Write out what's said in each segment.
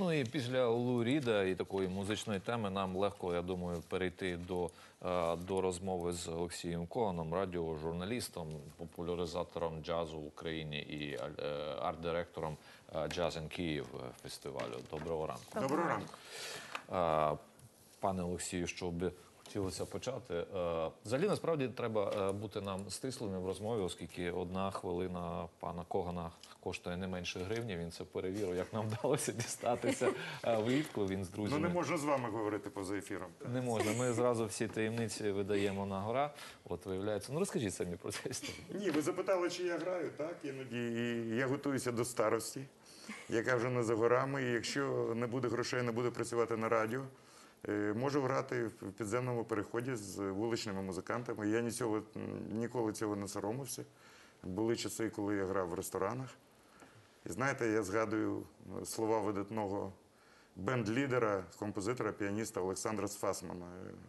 Ну і після Лу Ріда і такої музичної теми нам легко, я думаю, перейти до, е, до розмови з Олексієм Коганом, радіожурналістом, популяризатором джазу в Україні і е, арт-директором «Джазен Jazz Київ фестивалю. Доброго ранку. Доброго ранку. Е, Пане Олексію, що би хотілося почати. Е, Взагалі, насправді, треба е, бути нам стислими в розмові, оскільки одна хвилина пана Когана коштує не менше гривні. Він це перевірив, як нам вдалося дістатися е, влітку. Він з Ну друзями. не можна з вами говорити поза ефіром. Не можна. Ми зразу всі таємниці видаємо на гора. От виявляється. Ну розкажіть самі про це історію. Ні, ви запитали, чи я граю, так, іноді. І я готуюся до старості, яка вже не за горами. І якщо не буде грошей, не буду працювати на радіо, можу грати в підземному переході з вуличними музикантами. Я нічого, ніколи цього не соромився. Були часи, коли я грав в ресторанах. І знаєте, я згадую е, слова видатного бенд-лідера, композитора, піаніста Олександра Сфасмана.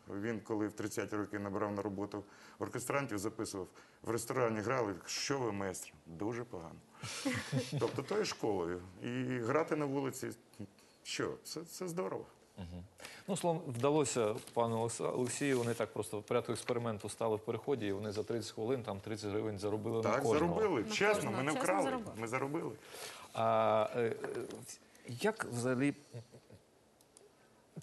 Е, Він, коли в 30-ті роки набрав на роботу оркестрантів, записував в ресторані грали, що ви майстер? Дуже погано. Тобто тою школою. І грати на вулиці, що, це, це здорово. Ну, словом, вдалося пану Олексію. Вони так просто в порядку експерименту стали в переході, і вони за 30 хвилин там 30 гривень заробили на Так, заробили. На Чесно, кожного. ми не Чесно вкрали. заробили. Ми заробили. А е, е, як взагалі.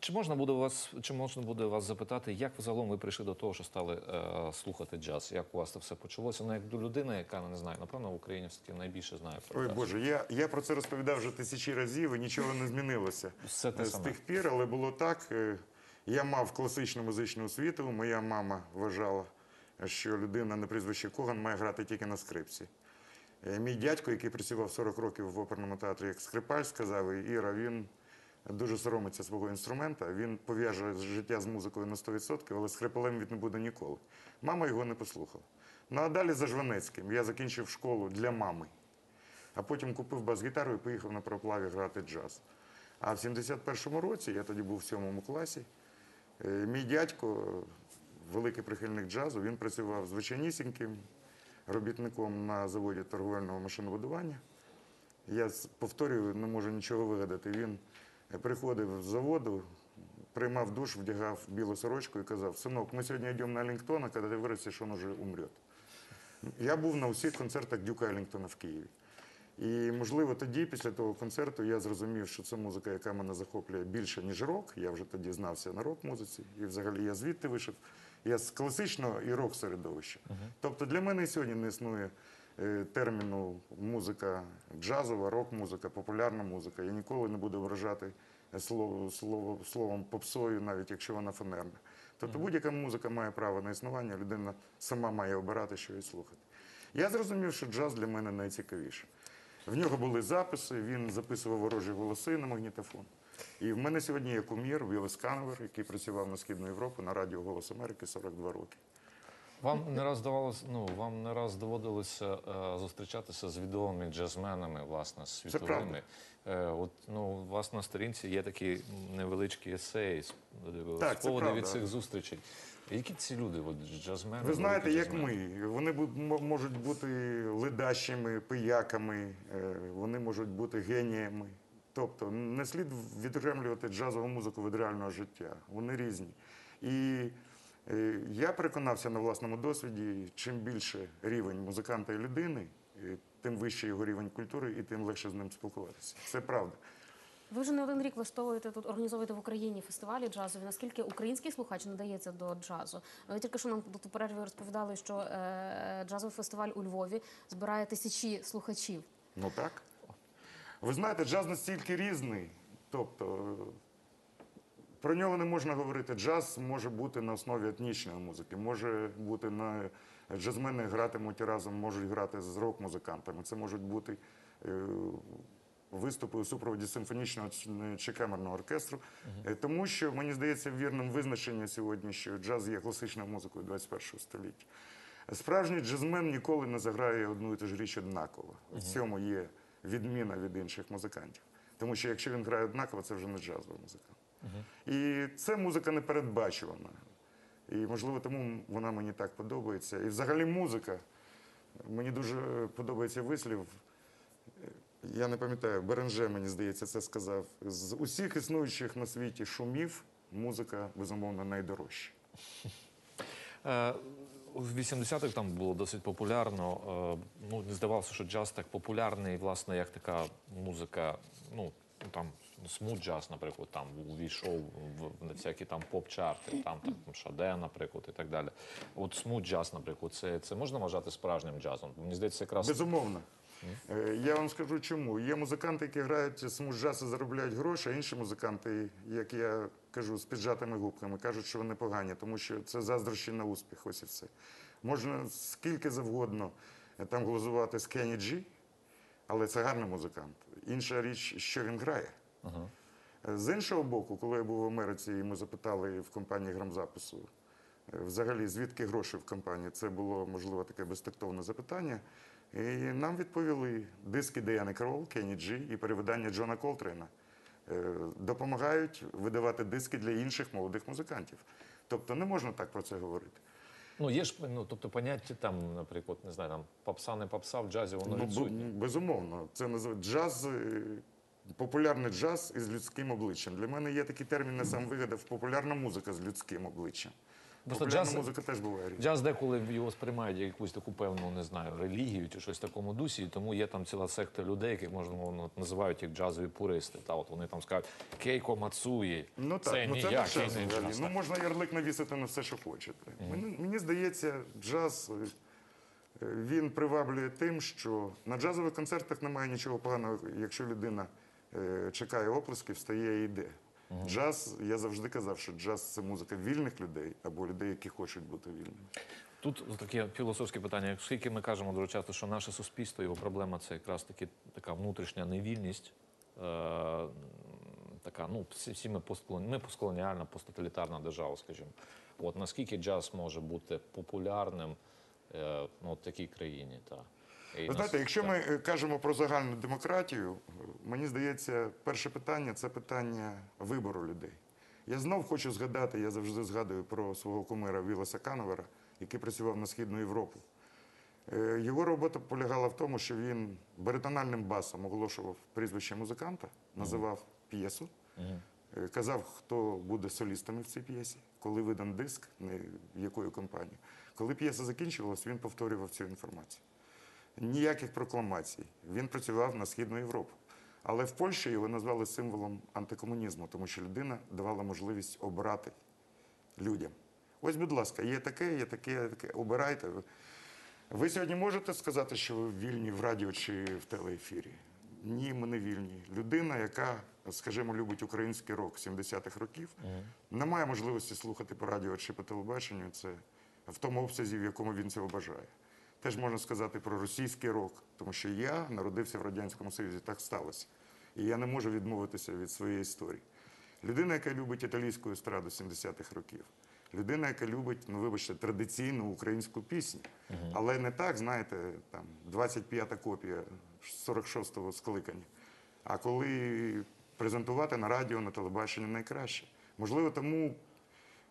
Чи можна буде вас, чи можна буде вас запитати, як взагалом ви прийшли до того, що стали е, слухати джаз? Як у вас це все почалося? Ну, як до людини, яка не знаю, напевно, в Україні все таки найбільше знає про Ой джаз. Боже, я, я про це розповідав вже тисячі разів і нічого не змінилося Все те з саме. тих пір, але було так. е, Я мав класичну музичну освіту. Моя мама вважала, що людина на прізвище Коган має грати тільки на скрипці. Е, Мій дядько, який працював 40 років в оперному театрі як скрипаль, сказав, Іра, він дуже соромиться свого інструмента, він пов'яже життя з музикою на 100%, але скрипалем він не буде ніколи. Мама його не послухала. Ну а далі за Жванецьким я закінчив школу для мами. А потім купив бас-гітару і поїхав на проплаві грати джаз. А в 71-му році, я тоді був в сьомому класі, е, мій дядько, великий прихильник джазу, він працював звичайнісіньким робітником на заводі торговельного машинобудування. Я повторюю, не можу нічого вигадати. Він приходив з заводу, приймав душ, вдягав білу сорочку і казав: Синок, ми сьогодні йдемо на Елінгтона, коли ти виростеш, він уже умрет. Я був на усіх концертах Дюка Елінгтона в Києві. І, можливо, тоді, після того концерту, я зрозумів, що це музика, яка мене захоплює більше, ніж рок. Я вже тоді знався на рок-музиці. І взагалі я звідти вийшов. Я з класичного і рок-середовища. Тобто для мене і сьогодні не існує терміну музика джазова, рок-музика, популярна музика. Я ніколи не буду вражати слово, слово, словом попсою, навіть якщо вона фанерна. Тобто будь-яка музика має право на існування, людина сама має обирати, що їй слухати. Я зрозумів, що джаз для мене найцікавіше. В нього були записи, він записував ворожі голоси на магнітофон. І в мене сьогодні є кумір Вілес Канвер, який працював на Східну Європу на радіо Голос Америки 42 роки. Вам не раз давалось, ну вам не раз доводилося е, зустрічатися з відомими джазменами, власне, світовими. Е, от ну у вас на сторінці є такий невеличкий есей з Так, з це поводу від цих зустрічей. Які ці люди, от джазмени? Ви знаєте, як джазмени? ми. Вони можуть бути ледащими, пияками, е, вони можуть бути геніями. Тобто не слід відокремлювати джазову музику від реального життя. Вони різні. І е, я переконався на власному досвіді, чим більше рівень музиканта і людини, е, тим вищий його рівень культури і тим легше з ним спілкуватися. Це правда. Ви вже не один рік влаштовуєте тут, організовуєте в Україні фестивалі джазові. Наскільки український слухач надається до джазу? Ви тільки що нам тут у перерві розповідали, що е, джазовий фестиваль у Львові збирає тисячі слухачів. Ну так. Ви знаєте, джаз настільки різний. Тобто е, про нього не можна говорити. Джаз може бути на основі етнічної музики, може бути на джазмени гратимуть разом, можуть грати з рок-музикантами. Це можуть бути е, виступи у супроводі симфонічного чи- камерного оркестру. Е, Тому що мені здається вірним визначення сьогодні, що джаз є класичною музикою 21 століття. Справжній джазмен ніколи не заграє одну і ту ж річ однаково. В цьому є відміна від інших музикантів. Тому що якщо він грає однаково, це вже не джазова І це музика непередбачувана. І, можливо, тому вона мені так подобається. І взагалі музика. Мені дуже подобається вислів. я не пам'ятаю, Беренже, мені здається, це сказав. З усіх існуючих на світі шумів музика, безумовно, найдорожча. Е, У 80-х там було досить популярно. е, Ну, здавалося, що джаз так популярний, власне, як така музика, ну, там, смут джаз, наприклад, там увійшов в, всякі там поп-чарти, там, там Шаде, наприклад, і так далі. От смут джаз, наприклад, це, це можна вважати справжнім джазом? Мені здається, якраз Безумовно. Е, Я вам скажу чому. Є музиканти, які грають смуж-джаз і заробляють гроші, а інші музиканти, як я кажу, з піджатими губками, кажуть, що вони погані, тому що це заздрощі на успіх. Ось і все. Можна скільки завгодно е, там глузувати з Кенні Джі, але це гарний музикант. Інша річ, що він грає. Ага. З іншого боку, коли я був в Америці, і ми запитали в компанії грамзапису, е, взагалі, звідки гроші в компанії, це було, можливо, таке безтактовне запитання. І нам відповіли диски Діани Крол, Кенні Джі і перевидання Джона Колтрейна е, допомагають видавати диски для інших молодих музикантів. Тобто не можна так про це говорити. Ну, є ж, ну, тобто поняття там, наприклад, не знаю, там попса, не попса в джазі, воно Ну, відсутнє. безумовно, це називають джаз, е, популярний джаз із людським обличчям. Для мене є такий термін, я сам вигадав, популярна музика з людським обличчям. Просто Популярна джаз- музика теж буває різна. Джаз деколи його сприймають як якусь таку певну, не знаю, релігію чи щось в такому дусі, і тому є там ціла секта людей, яких можна мовно називають як джазові пуристи. Та от вони там скажуть Кейко Мацуї. Ну так, це ну це не джаз не взагалі. джаз. Ну можна ярлик навісити на все, що хочете. Мені, мені здається, джаз е, він приваблює тим, що на джазових концертах немає нічого поганого, якщо людина чекає оплесків, встає і йде. Джаз, я завжди казав, що джаз це музика вільних людей або людей, які хочуть бути вільними. Тут таке філософське питання. Оскільки ми кажемо дуже часто, що наше суспільство, його проблема це якраз таки така внутрішня невільність. Е, така, ну, всі, ми постколоні... ми постколоніальна, посттоталітарна держава, скажімо. От наскільки джаз може бути популярним е, ну, в такій країні? Та. І Ви знаєте, нас- якщо ми е, кажемо про загальну демократію, е, мені здається, перше питання це питання вибору людей. Я знов хочу згадати, я завжди згадую про свого кумира Віласа Кановера, який працював на Східну Європу. Е, Його робота полягала в тому, що він баритональним басом оголошував прізвище музиканта, називав п'єсу, е, казав, хто буде солістами в цій п'єсі, коли видан диск, в якою компанію. Коли п'єса закінчувалась, він повторював цю інформацію. Ніяких прокламацій. Він працював на Східну Європу. Але в Польщі його назвали символом антикомунізму, тому що людина давала можливість обрати людям. Ось, будь ласка, є таке, є таке, є таке. Обирайте. Ви сьогодні можете сказати, що ви вільні в радіо чи в телеефірі? Ні, ми не вільні. Людина, яка, скажімо, любить український рок 70-х років, не має можливості слухати по радіо чи по телебаченню це в тому обсязі, в якому він цього бажає. Теж можна сказати про російський рок, тому що я народився в Радянському Союзі, так сталося. І я не можу відмовитися від своєї історії. Людина, яка любить італійську естраду 70-х років, людина, яка любить, ну вибачте, традиційну українську пісню. Але не так, знаєте, там 25-та копія 46-го скликання. А коли презентувати на радіо, на телебаченні найкраще. Можливо, тому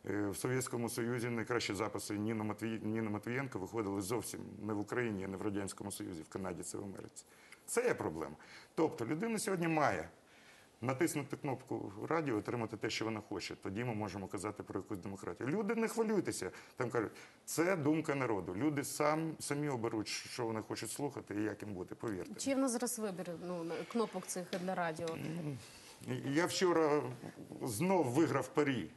е, в Совєтському Союзі найкращі записи Ніна, Матвієнко виходили зовсім не в Україні, а не в Радянському Союзі, в Канаді, це в Америці. Це є проблема. Тобто людина сьогодні має натиснути кнопку радіо, отримати те, що вона хоче. Тоді ми можемо казати про якусь демократію. Люди не хвилюйтеся. Там кажуть, це думка народу. Люди сам, самі оберуть, що вони хочуть слухати і як їм бути, повірте. Чи в нас зараз вибір ну, кнопок цих для радіо? Я вчора знов виграв парі.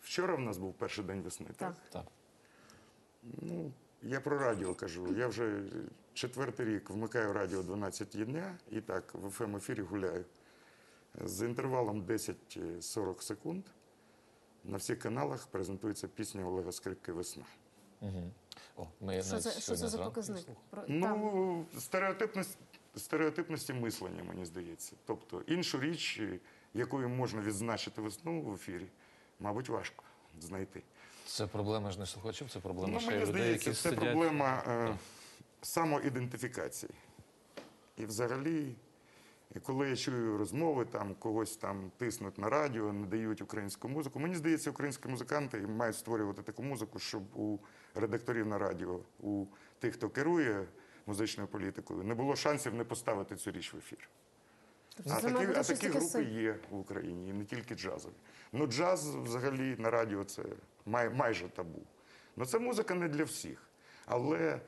Вчора в нас був перший день весни, так? Так. Так. Ну, я про радіо кажу. Я вже четвертий рік вмикаю радіо 12 дня і так в ФМ ефірі гуляю. З інтервалом 10-40 секунд на всіх каналах презентується пісня Олега Скрипки Весна. Мгм. О, ми Що це, що це за показник? Про. Ну, стереотипність, стереотипності мислення, мені здається. Тобто іншу річ, якою можна відзначити весну в ефірі, мабуть, важко знайти. Це проблема ж не слухачів, це проблема Ну, ще мені людей, здається, які це сидять. проблема е, самоідентифікації. І взагалі, коли я чую розмови, там когось там тиснуть на радіо, не дають українську музику. Мені здається, українські музиканти мають створювати таку музику, щоб у редакторів на радіо, у тих, хто керує музичною політикою, не було шансів не поставити цю річ в ефір. Тобто А такі, а такі групи є в Україні, і не тільки джазові. Ну, джаз взагалі на радіо це май, майже табу. Ну, це музика не для всіх. Але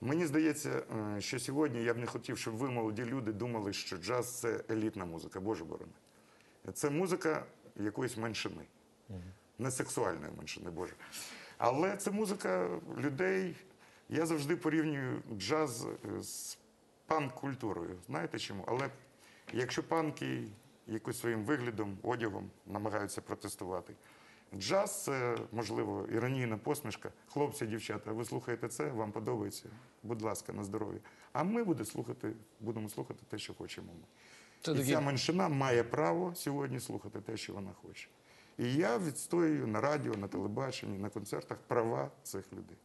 мені здається, е, що сьогодні я б не хотів, щоб ви, молоді люди, думали, що джаз це елітна музика, Боже борони. Це музика якоїсь меншини, не сексуальної меншини, Боже. Але це музика людей. Я завжди порівнюю джаз е, з панк-культурою. Знаєте чому? Але якщо панки якось своїм виглядом, одягом намагаються протестувати, джаз це, можливо, іронійна посмішка. Хлопці, дівчата, ви слухаєте це, вам подобається? Будь ласка, на здоров'я. А ми будемо слухати, будемо слухати те, що хочемо ми. Це І такі ця меншина має право сьогодні слухати те, що вона хоче. І я відстоюю на радіо, на телебаченні, на концертах права цих людей.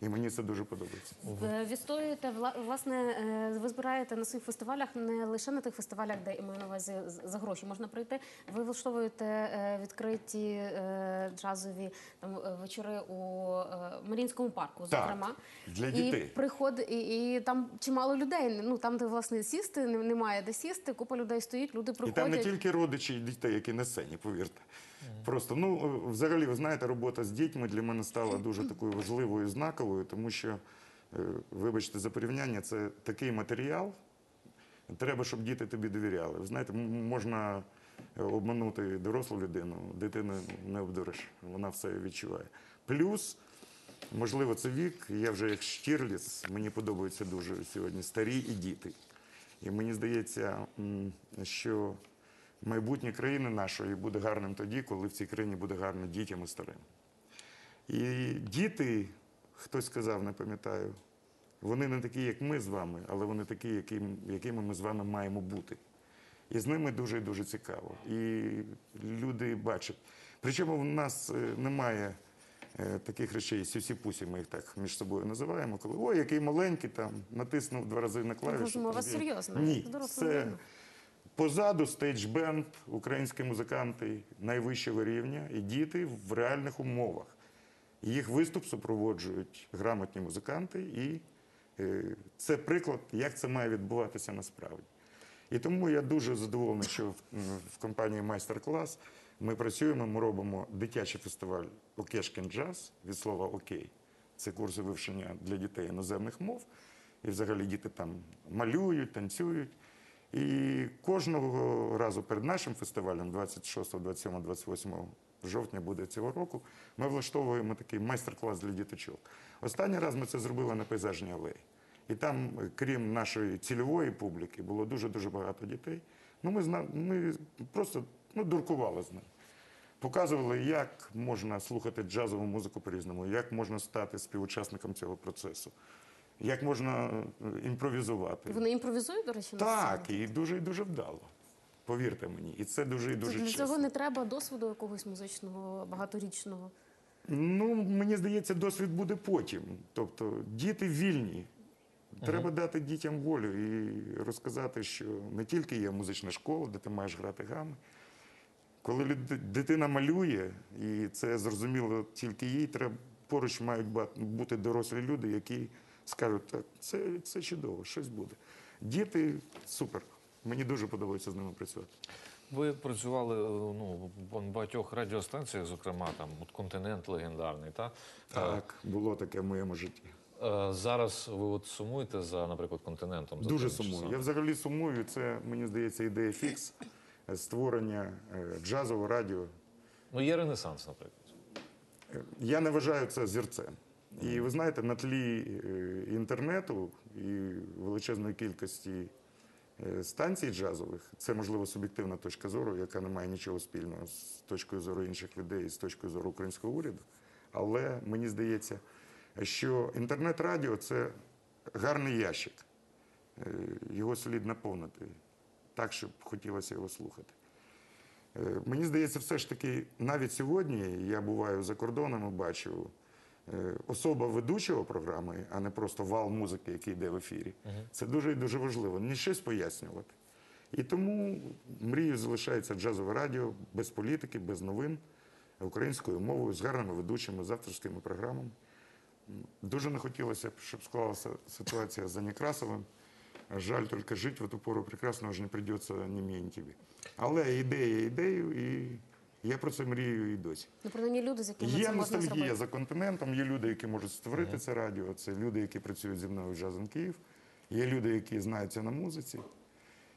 І мені це дуже подобається. Ви відстоюєте вла- власне, е, ви збираєте на своїх фестивалях не лише на тих фестивалях, де я маю на увазі за гроші можна прийти. Ви влаштовуєте е, відкриті е, джазові там е, вечори у е, Марінському парку, Так, зокрема. для І дітей. приход, і, і там чимало людей. Ну там, де власне сісти, немає де сісти. Купа людей стоїть, люди І там не тільки родичі і дітей, які на сцені, повірте. Просто ну е, взагалі, ви знаєте, робота з дітьми для мене стала дуже такою важливою знаковою, тому що, е, вибачте за порівняння, це такий матеріал. Треба, щоб діти тобі довіряли. Ви знаєте, можна е, обманути дорослу людину, дитину не обдуриш, вона все відчуває. Плюс, можливо, це вік. Я вже як Штірліц, мені подобаються дуже сьогодні старі і діти. І мені здається, що майбутнє країни нашої буде гарним тоді, коли в цій країні буде гарно дітям і старим. І діти, хтось сказав, не пам'ятаю, вони не такі, як ми з вами, але вони такі, яким, якими ми з вами маємо бути. І з ними дуже і дуже цікаво. І люди бачать. Причому в нас е, немає е, таких речей, сюсі-пусі, ми їх так між собою називаємо, коли ой, який маленький там, натиснув два рази на клавішу. Розмова там, серйозна, Ні, це. Позаду стейдж-бенд, українські музиканти найвищого рівня і діти в реальних умовах. Їх виступ супроводжують грамотні музиканти, і е, це приклад, як це має відбуватися насправді. І тому я дуже задоволений, що в компанії Майстер-клас ми працюємо, ми робимо дитячий фестиваль Окешкін джаз від слова Окей. Це курси вивчення для дітей іноземних мов. І взагалі діти там малюють, танцюють. І кожного разу перед нашим фестивалем, 26, 27, 28 жовтня буде цього року, ми влаштовуємо такий майстер-клас для діточок. Останній раз ми це зробили на пейзажній алеї. І там, крім нашої цільової публіки, було дуже-дуже багато дітей. Ну, ми, зна... ми просто ну, дуркували з ними. Показували, як можна слухати джазову музику по-різному, як можна стати співучасником цього процесу, як можна е, імпровізувати. Вони імпровізують, до речі, на Так, і дуже і дуже вдало. Повірте мені, і це дуже і дуже для чесно. цього не треба досвіду якогось музичного багаторічного. Ну, мені здається, досвід буде потім. Тобто діти вільні. Треба дати дітям волю і розказати, що не тільки є музична школа, де ти маєш грати гами. Коли люд- дитина малює, і це зрозуміло тільки їй, треба поруч мають бути дорослі люди, які скажуть, так, це, це чудово, щось буде. Діти супер. Мені дуже подобається з ними працювати. Ви працювали е, ну, в багатьох радіостанціях, зокрема там от континент легендарний. Та? Так, було таке в моєму житті. Е, Зараз ви от сумуєте за, наприклад, континентом. за Дуже сумую. Я взагалі сумую. Це, мені здається, ідея фікс е, створення джазового радіо. Ну, є Ренесанс, наприклад. Я не вважаю це зірцем. І ви знаєте, на тлі е, інтернету і величезної кількості е, станцій джазових, це можливо суб'єктивна точка зору, яка не має нічого спільного з точкою зору інших людей з точкою зору українського уряду. Але мені здається, що інтернет-радіо це гарний ящик. Е, Його слід наповнити так, щоб хотілося його слухати. Мені здається, все ж таки, навіть сьогодні я буваю за кордоном і бачу особа ведучого програми, а не просто вал музики, який йде в ефірі. Це дуже і дуже важливо. Не щось пояснювати. І тому мрією залишається джазове радіо без політики, без новин, українською мовою, з гарними ведучими, з авторськими програмами. Дуже не хотілося б, щоб склалася ситуація за Некрасовим. Жаль, тільки жити в ту пору прекрасно вже не прийдеться ні мені, ні тобі. Але ідея є ідеєю, і я про це мрію і досі. Ну, принаймні люди, з якими Є це можна зробити. за континентом, є люди, які можуть створити це радіо. Це люди, які працюють зі мною в Джазом Київ. Є люди, які знаються на музиці.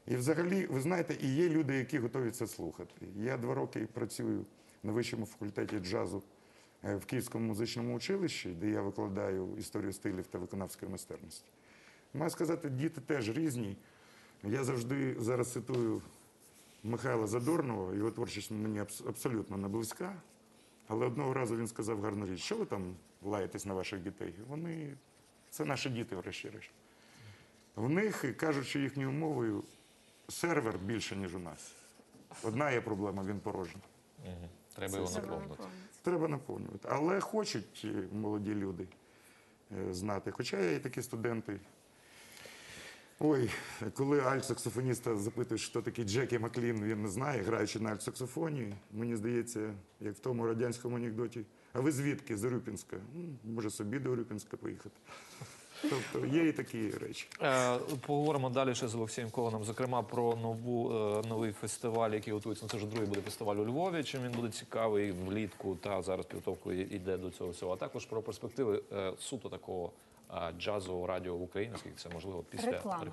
І взагалі, ви знаєте, і є люди, які готові це слухати. Я два роки працюю на вищому факультеті джазу е, в Київському музичному училищі, де я викладаю історію стилів та виконавської майстерності. Маю сказати, діти теж різні. Я завжди зараз цитую Михайла Задорнова, його творчість мені абсолютно не близька. Але одного разу він сказав гарну річ, що ви там лаєтесь на ваших дітей? Вони це наші діти, врешті-решт. В них, кажучи їхньою мовою, сервер більше, ніж у нас. Одна є проблема, він порожній. Треба його Це наповнити. Треба наповнювати. Але хочуть е, молоді люди е, знати. Хоча є і такі студенти. Ой, коли альт-саксофоніста запитують, що такий Джекі Маклін, він не знає, граючи на альт-саксофоні, мені здається, як в тому радянському анекдоті. А ви звідки? З Урюпінська? Ну, може собі до Урюпінська поїхати. Тобто є і такі речі. Е, Поговоримо далі ще з Олексієм Кованом, зокрема про нову е, новий фестиваль, який готується. Ну, Це вже другий буде фестиваль у Львові. Чим він буде цікавий влітку та зараз підготовка йде до цього всього. А також про перспективи е, суто такого джазового радіо в Україні, наскільки це можливо після реклами.